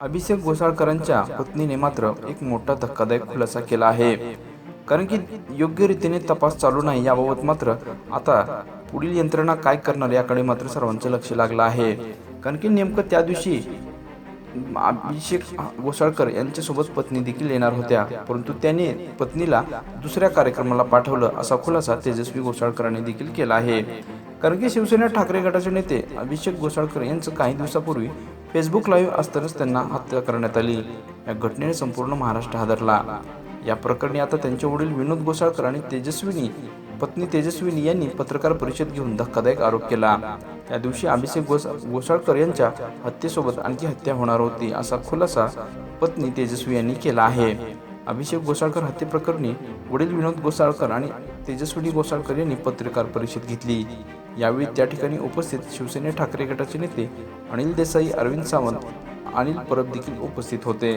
अभिषेक घोसाळकरांच्या पत्नीने मात्र एक मोठा धक्कादायक खुलासा केला आहे. कारण की योग्य रीतीने तपास चालू नाही याबाबत मात्र आता पुढील यंत्रणा काय करणार याकडे मात्र सर्वांचं लक्ष लागलं आहे. कारण की नेमकं त्या दिवशी अभिषेक घोसाळकर यांच्यासोबत पत्नी देखील येणार होत्या. परंतु त्याने पत्नीला दुसऱ्या कार्यक्रमाला पाठवलं असा खुलासा तेजस्वी घोसाळकरांनी देखील केला आहे. कारण की शिवसेना ठाकरे गटाचे नेते अभिषेक घोसाळकर यांचं काही दिवसापूर्वी फेसबुक लाईव्ह असतानाच त्यांना हत्या करण्यात आली. या घटनेने संपूर्ण महाराष्ट्र हादरला. या प्रकरणी आता त्यांचे वडील विनोद गोसाळकर आणि तेजस्विनी पत्नी तेजस्विनी यांनी पत्रकार परिषद घेऊन धक्कादायक आरोप केला. त्या दिवशी अभिषेक घोष गोसाळकर यांच्या हत्येसोबत आणखी हत्या होणार होती असा खुलासा पत्नी तेजस्वी यांनी केला आहे. अभिषेक गोसाळकर हत्येप्रकरणी वडील विनोद गोसाळकर आणि तेजस्विनी गोसाळकर यांनी पत्रकार परिषद घेतली. यावेळी त्या ठिकाणी उपस्थित शिवसेने ठाकरे गटाचे नेते अनिल देसाई अरविंद सावंत अनिल परब देखील उपस्थित होते.